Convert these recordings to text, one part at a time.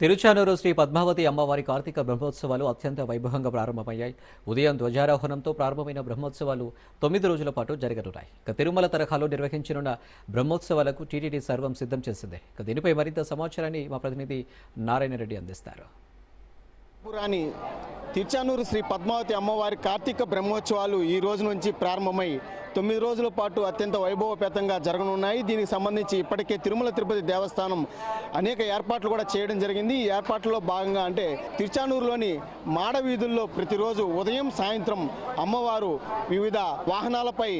తిరుచానూరు శ్రీ పద్మావతి అమ్మవారి కార్తీక బ్రహ్మోత్సవాలు అత్యంత వైభవంగా ప్రారంభమయ్యాయి. ఉదయం ధ్వజారోహణంతో ప్రారంభమైన బ్రహ్మోత్సవాలు తొమ్మిది రోజుల పాటు జరగనున్నాయి. ఇక తిరుమల తరహాలో నిర్వహించనున్న బ్రహ్మోత్సవాలకు టీటీడీ సర్వం సిద్ధం చేసింది. ఇక దీనిపై మరింత సమాచారాన్ని మా ప్రతినిధి నారాయణ రెడ్డి అందిస్తారు. పురాణి తిరుచానూరు శ్రీ పద్మావతి అమ్మవారి కార్తీక బ్రహ్మోత్సవాలు ఈ రోజు నుంచి ప్రారంభమై తొమ్మిది రోజుల పాటు అత్యంత వైభవపేతంగా జరగనున్నాయి. దీనికి సంబంధించి ఇప్పటికే తిరుమల తిరుపతి దేవస్థానం అనేక ఏర్పాట్లు కూడా చేయడం జరిగింది. ఈ ఏర్పాట్లలో భాగంగా అంటే తిరుచానూరులోని మాడ వీధుల్లో ప్రతిరోజు ఉదయం సాయంత్రం అమ్మవారు వివిధ వాహనాలపై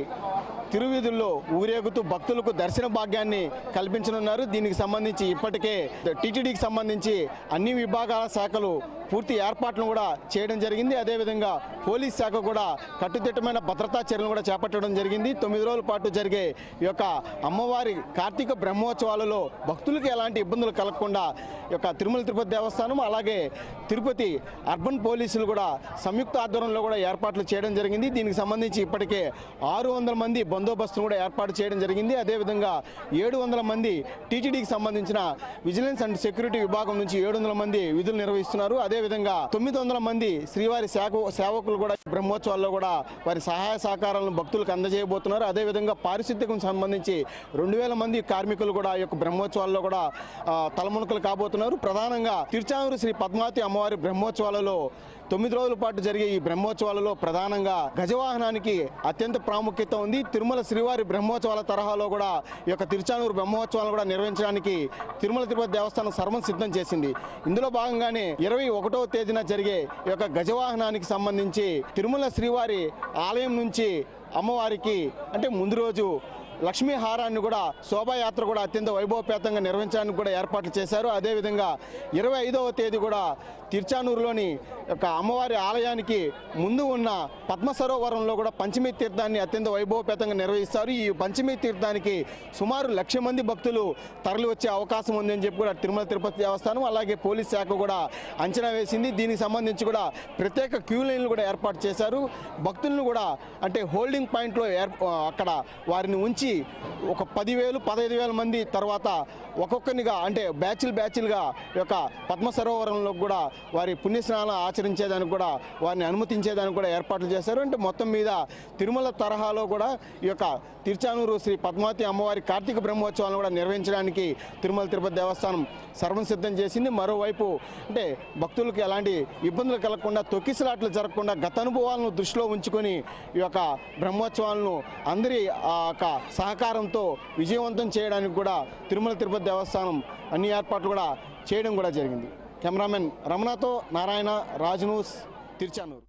తిరువీధుల్లో ఊరేగుతూ భక్తులకు దర్శన భాగ్యాన్ని కల్పించనున్నారు. దీనికి సంబంధించి ఇప్పటికే టీటీడీకి సంబంధించి అన్ని విభాగాల శాఖలు పూర్తి ఏర్పాట్లను కూడా చేయడం జరిగింది. అదేవిధంగా పోలీస్ శాఖ కూడా కట్టుదిట్టమైన భద్రతా చర్యలు కూడా చేపట్టడం జరిగింది. తొమ్మిది రోజుల పాటు జరిగే ఈ యొక్క అమ్మవారి కార్తీక బ్రహ్మోత్సవాలలో భక్తులకు ఎలాంటి ఇబ్బందులు కలగకుండా యొక్క తిరుమల తిరుపతి దేవస్థానం అలాగే తిరుపతి అర్బన్ పోలీసులు కూడా సంయుక్త ఆధ్వర్యంలో కూడా ఏర్పాట్లు చేయడం జరిగింది. దీనికి సంబంధించి ఇప్పటికే ఆరు వందల మంది బందోబస్తును కూడా ఏర్పాటు చేయడం జరిగింది. అదేవిధంగా ఏడు వందల మంది టీటీడీకి సంబంధించిన విజిలెన్స్ అండ్ సెక్యూరిటీ విభాగం నుంచి ఏడు వందల మంది విధులు నిర్వహిస్తున్నారు. అదేవిధంగా తొమ్మిది వందల మంది శ్రీవారి సేవ సేవకులు కూడా బ్రహ్మోత్సవాల్లో కూడా వారి సహాయ సహకారాలను భక్తులకు అందజేయబోతున్నారు. అదేవిధంగా పారిశుద్ధ్యకు సంబంధించి రెండు వేల మంది కార్మికులు కూడా ఈ యొక్క బ్రహ్మోత్సవాల్లో కూడా తలమునుకలు తలమునకలు కాబోతున్నారు. ప్రధానంగా తిరుచానూరు శ్రీ పద్మావతి అమ్మవారి బ్రహ్మోత్సవాలలో తొమ్మిది రోజుల పాటు జరిగే ఈ బ్రహ్మోత్సవాలలో ప్రధానంగా గజవాహనానికి అత్యంత ప్రాముఖ్యత ఉంది. తిరుమల శ్రీవారి బ్రహ్మోత్సవాల తరహాలో కూడా ఈ యొక్క తిరుచానూరు బ్రహ్మోత్సవాలు కూడా నిర్వహించడానికి తిరుమల తిరుపతి దేవస్థానం సర్వం సిద్ధం చేసింది. ఇందులో భాగంగానే ఇరవై ఒకటో తేదీన జరిగే ఈ యొక్క గజవాహనానికి సంబంధించి తిరుమల శ్రీవారి ఆలయం నుంచి అమ్మవారికి అంటే ముందు రోజు లక్ష్మీ హారాన్ని కూడా శోభాయాత్ర కూడా అత్యంత వైభవపేతంగా నిర్వహించడానికి కూడా ఏర్పాట్లు చేశారు. అదేవిధంగా ఇరవై ఐదవ తేదీ కూడా తిరుచానూరులోని యొక్క అమ్మవారి ఆలయానికి ముందు ఉన్న పద్మ సరోవరంలో కూడా పంచమి తీర్థాన్ని అత్యంత వైభవపేతంగా నిర్వహిస్తారు. ఈ పంచమి తీర్థానికి సుమారు లక్ష మంది భక్తులు తరలి వచ్చే అవకాశం ఉందని చెప్పి కూడా తిరుమల తిరుపతి దేవస్థానం అలాగే పోలీస్ శాఖ కూడా అంచనా వేసింది. దీనికి సంబంధించి కూడా ప్రత్యేక క్యూ లైన్లు కూడా ఏర్పాటు చేశారు. భక్తులను కూడా అంటే హోల్డింగ్ పాయింట్లో అక్కడ వారిని ఉంచి ఒక పదివేలు పదహైదు వేల మంది తర్వాత ఒక్కొక్కరినిగా అంటే బ్యాచ్లు బ్యాచ్లుగా ఈ యొక్క పద్మ సరోవరంలో కూడా వారి పుణ్యస్నానాలు ఆచరించేదానికి కూడా వారిని అనుమతించేదానికి కూడా ఏర్పాట్లు చేశారు. అంటే మొత్తం మీద తిరుమల తరహాలో కూడా ఈ యొక్క తిరుచానూరు శ్రీ పద్మావతి అమ్మవారి కార్తీక బ్రహ్మోత్సవాలను కూడా నిర్వహించడానికి తిరుమల తిరుపతి దేవస్థానం సర్వం సిద్ధం చేసింది. మరోవైపు అంటే భక్తులకు ఎలాంటి ఇబ్బందులు కలగకుండా తొక్కిసలాట్లు జరగకుండా గత అనుభవాలను దృష్టిలో ఉంచుకొని ఈ యొక్క బ్రహ్మోత్సవాలను అందరి ఆ యొక్క సహకారంతో విజయవంతం చేయడానికి కూడా తిరుమల తిరుపతి దేవస్థానం అన్ని ఏర్పాట్లు కూడా చేయడం కూడా జరిగింది. కెమెరామెన్ రమణతో నారాయణ రాజ్ న్యూస్ తిరుచానూరు.